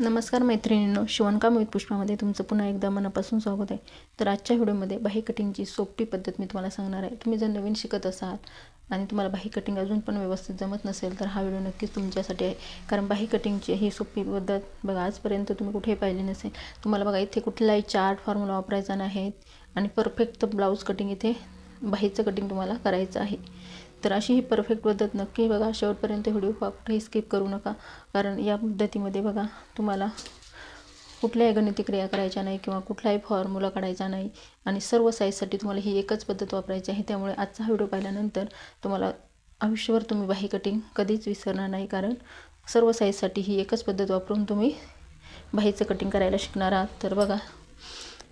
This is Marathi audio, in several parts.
नमस्कार मैत्रिणींनो शिवणकाम विथ पुष्पामध्ये तुमचं पुन्हा एकदा मनापासून स्वागत आहे. तर आजच्या व्हिडिओमध्ये बाही कटिंगची सोपी पद्धत मी तुम्हाला सांगणार आहे. तुम्ही जर नवीन शिकत असाल आणि तुम्हाला बाही कटिंग अजून पण व्यवस्थित जमत नसेल तर हा व्हिडिओ नक्कीच तुमच्यासाठी आहे. कारण बाही कटिंगची ही सोपी पद्धत बघा आजपर्यंत तुम्ही कुठेही पाहिली नसेल तुम्हाला बघा इथे कुठलाही चार्ट फॉर्म्युला वापरायचा नाही आणि परफेक्ट ब्लाऊज कटिंग इथे बाहीचं कटिंग तुम्हाला करायचं आहे. तर अशी ही परफेक्ट पद्धत नक्की बघा शेवटपर्यंत व्हिडिओ कुठेही स्किप करू नका. कारण या पद्धतीमध्ये बघा तुम्हाला कुठल्याही गणिती क्रिया करायच्या नाही किंवा कुठलाही फॉर्म्युला काढायचा नाही. आणि सर्व साईजसाठी तुम्हाला ही एकच पद्धत वापरायची आहे. त्यामुळे आजचा हा व्हिडिओ पाहिल्यानंतर तुम्हाला आयुष्यभर तुम्ही बाही कटिंग कधीच विसरणार नाही. कारण सर्व साईजसाठी ही एकच पद्धत वापरून तुम्ही बाहीचं कटिंग करायला शिकणार आहात. तर बघा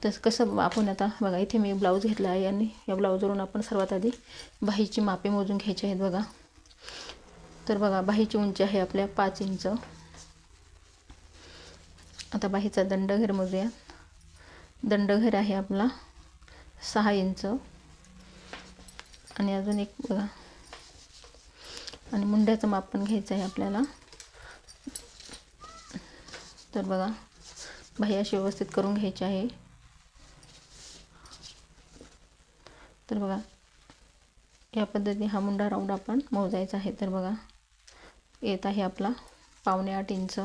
तसं कसं आपण आता बघा इथे मी ब्लाऊज घेतला आहे आणि या ब्लाऊजवरून आपण सर्वात आधी बाहीची मापे मोजून घ्यायची आहेत बघा. तर बघा बाहीची उंची आहे आपल्या पाच इंच. आता बाहीचा दंडघेर मोजूया दंडघेर आहे आपला सहा इंच. आणि अजून एक बघा. आणि मुंड्याचं माप पण घ्यायचं आहे आपल्याला. तर बघा बाही अशी व्यवस्थित करून घ्यायची आहे. तर बघा या पद्धतीने हा मुंडा राऊंड आपण मोजायचा आहे. तर बघा येत आहे आपला पावणे आठ इंच.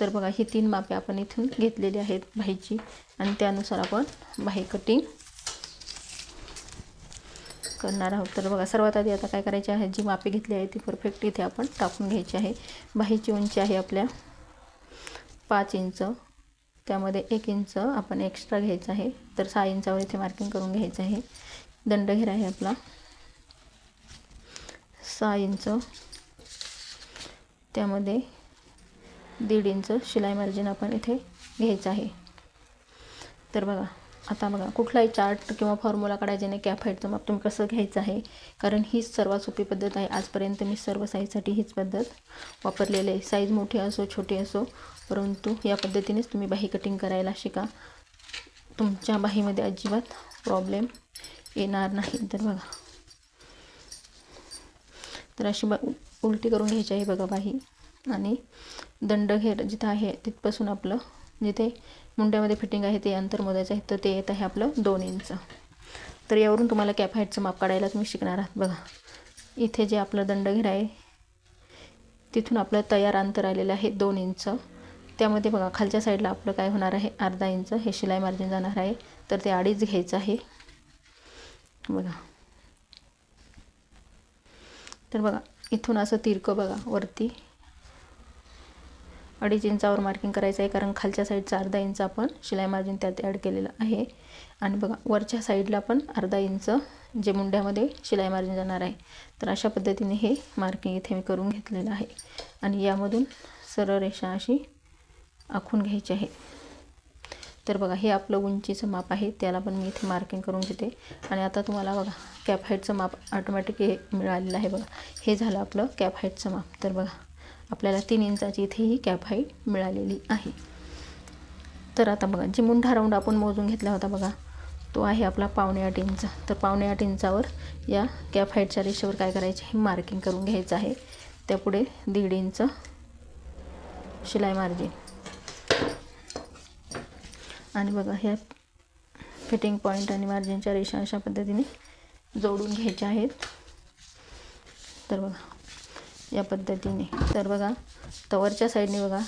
तर बघा ही तीन मापे आपण इथून घेतलेली आहेत बाहीची आणि त्यानुसार आपण बाही कटिंग करणार आहोत. तर बघा सर्वात आधी आता काय करायचे आहे जी मापे घेतली आहे ती परफेक्ट इथे आपण टाकून घ्यायची आहे. बाहीची उंची आहे आपल्या पाच इंच. त्यामध्ये एक इंच आपण एक्स्ट्रा घ्यायचं आहे. तर सहा इंचावर इथे मार्किंग करून घ्यायचं आहे. दंडघेर आहे आपला. सहा इंच. त्यामध्ये दीड इंच शिलाई मार्जिन आपण इथे घ्यायचं आहे. तर बघा आता बघा कुठलाही चार्ट किंवा फॉर्म्युला काढायचे नाही कॅप हाईटचं माप तुम्ही कसं घ्यायचं आहे? कारण हीच सर्वात सोपी पद्धत आहे. आजपर्यंत मी सर्व साईजसाठी हीच पद्धत वापरलेली आहे. साईज मोठी असो छोटी असो परंतु या पद्धतीनेच तुम्ही बाही कटिंग करायला शिका. तुमच्या बाहीमध्ये अजिबात प्रॉब्लेम येणार नाही. तर बघा. तर अशी बा उलटी करून घ्यायची आहे बघा बाही आणि दंडघेर जिथं आहे तिथपासून आपलं जिथे मुंड्यामध्ये फिटिंग आहे ते अंतर मोजायचं आहे तर ते येत आहे आपलं दोन इंच. तर यावरून तुम्हाला कॅप हाईटचं माप काढायला तुम्ही शिकणार आहात बघा. इथे जे आपलं दंडघेर आहे तिथून आपलं तयार अंतर आलेलं आहे दोन इंच. त्यामध्ये बघा खालच्या साईडला आपलं काय होणार आहे अर्धा इंच. हे शिलाई मार्जिन जाणार आहे. तर ते अडीच घ्यायचं आहे. बघा. तर बघा इथून असं तिरकं बघा वरती. अडीच इंचावर मार्किंग करायचं आहे कारण खालच्या साईडचा अर्धा इंच आपण शिलाई मार्जिन त्यात ॲड केलेलं आहे. आणि बघा वरच्या साईडला पण अर्धा इंच जे मुंड्यामध्ये शिलाई मार्जिन जाणार आहे. तर अशा पद्धतीने हे मार्किंग इथे मी करून घेतलेलं आहे. आणि यामधून सरळ रेषा अशी आखून घ्यायची आहे. तर बघा हे आपलं उंचीचं माप आहे त्याला पण मी इथे मार्किंग करून घेते. आणि आता तुम्हाला बघा कॅप हाईटचं माप ऑटोमॅटिक हे मिळालेलं आहे बघा. हे झालं आपलं कॅप हाईटचं माप. तर बघा आपल्याला तीन इंचाची इथेही कॅप हाईट मिळालेली आहे. तर आता बघा जी मुंढा राऊंड आपण मोजून घेतला होता बघा तो आहे आपला पावणे आठ इंच. तर पावणे आठ इंचावर या कॅप हाईटच्या रेषेवर काय करायचे हे मार्किंग करून घ्यायचं आहे. त्यापुढे दीड इंच शिलाई मार्जिन आणि बघा ह्या फिटिंग पॉईंट आणि मार्जिनच्या रेषा अशा पद्धतीने जोडून घ्यायच्या आहेत. तर बघा या पद्धतीने. तर बघा तवरच्या साईडने बघा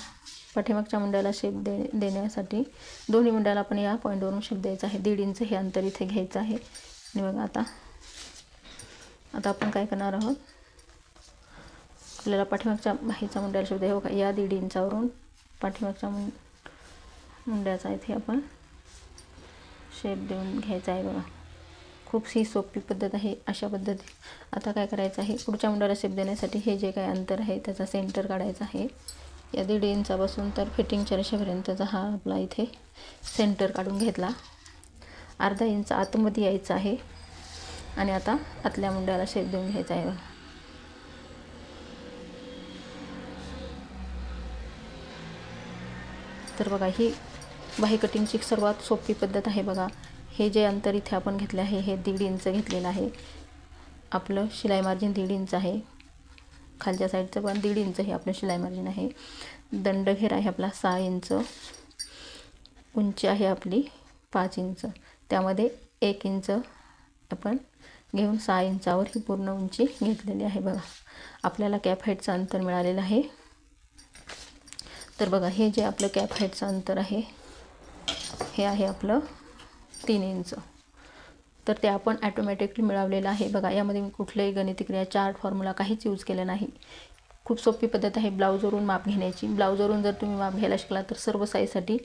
पाठीमागच्या मुंड्याला शेप दे देण्यासाठी दोन्ही मुंड्याला आपण या पॉईंटवरून शेप द्यायचा आहे. दीड इंच हे अंतर इथे घ्यायचं आहे. आणि बघा आता आता आपण काय करणार आहोत? आपल्याला पाठीमागच्या बाहीचा मुंड्याला शेप द्या बघा या दीड इंचावरून पाठीमागच्या मुं मुंड्याचा इथे आपण शेप देऊन घ्यायचा आहे बघा. खूप ही सोपी पद्धत आहे अशा पद्धती. आता काय करायचं आहे? पुढच्या मुंड्याला शेप देण्यासाठी हे जे काय अंतर आहे त्याचा सेंटर काढायचा आहे. या दीड इंचापासून तर फिटिंगच्या रेषेपर्यंतचा हा आपला इथे सेंटर काढून घेतला. अर्धा इंच आतमध्ये यायचं आहे. आणि आता आतल्या मुंड्याला शेप देऊन घ्यायचा आहे तर बघा ही बाही कटिंगची सर्वात सोपी पद्धत आहे बघा. हे जे अंतर इथे आपण घेतले आहे हे दीड इंच घेतलेलं आहे. आपलं शिलाई मार्जिन दीड इंच आहे. खालच्या साईडचं पण दीड इंच हे आपलं शिलाई मार्जिन आहे. दंडघेर आहे आपला सहा इंच. उंची आहे आपली पाच इंच. त्यामध्ये एक इंच आपण घेऊन सहा इंचावर ही पूर्ण उंची घेतलेली आहे बघा. आपल्याला कॅप हाईटचं अंतर मिळालेलं आहे. तर बघा हे जे आपलं कॅप हाईटचं अंतर आहे हे आहे आपलं तीन इंच. तर ते आपण ॲटोमॅटिकली मिळवलेलं आहे. बघा यामध्ये मी कुठल्याही गणितिक्रिया चार्ट फॉर्म्युला काहीच यूज केलं नाही. खूप सोपी पद्धत आहे ब्लाऊजवरून माप घेण्याची. ब्लाऊजवरून जर तुम्ही माप घ्यायला शिकला तर सर्व साईजसाठी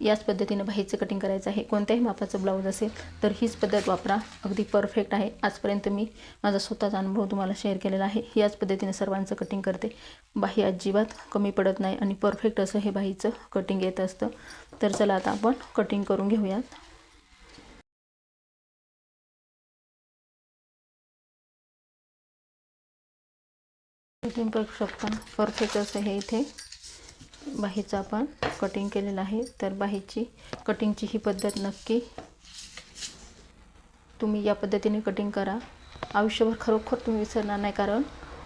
याच पद्धतीनं बाहेरचं कटिंग करायचं आहे. कोणत्याही मापाचं ब्लाऊज असेल तर हीच पद्धत वापरा. अगदी परफेक्ट आहे. आजपर्यंत मी माझा स्वतःचा अनुभव तुम्हाला शेअर केलेला आहे. याच पद्धतीनं सर्वांचं कटिंग करते. बाही अजिबात कमी पडत नाही आणि परफेक्ट असं हे बाहीचं कटिंग येत असतं. तर चला आता आपण कटिंग करून घेऊयात. कटिंग करू शकता. परफेक्ट असं हे इथे बाहीचं आपण कटिंग केलेलं आहे. तर बाहीची कटिंगची ही पद्धत नक्की तुम्ही या पद्धतीने कटिंग करा. आयुष्यभर खरोखर तुम्ही विसरणार नाही कारण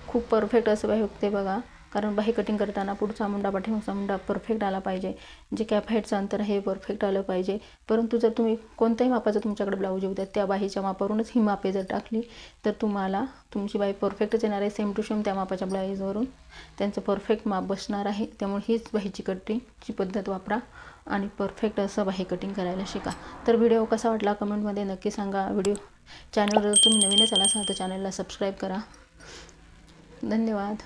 खूप परफेक्ट असं बाही उगते बघा. कारण बाही कटिंग करताना पुढचा मुंडा पाठीमागचा मुंडा परफेक्ट आला पाहिजे. जे कॅप हाईटचं अंतर आहे हे परफेक्ट आलं पाहिजे. परंतु जर तुम्ही कोणत्याही मापाचं तुमच्याकडे ब्लाऊज येऊ द्या त्या बाहीच्या मापावरूनच ही मापे जर टाकली तर तुम्हाला तुमची बाई परफेक्टच येणार आहे. सेम टू सेम त्या मापाच्या ब्लाऊजवरून त्यांचं परफेक्ट माप बसणार आहे. त्यामुळे हीच बाहीची कटिंगची पद्धत वापरा आणि परफेक्ट असं बाही कटिंग करायला शिका. तर व्हिडिओ कसा वाटला कमेंटमध्ये नक्की सांगा. व्हिडिओ चॅनलवर जर तुम्ही नवीनच आला असाल तर चॅनलला सबस्क्राईब करा. धन्यवाद.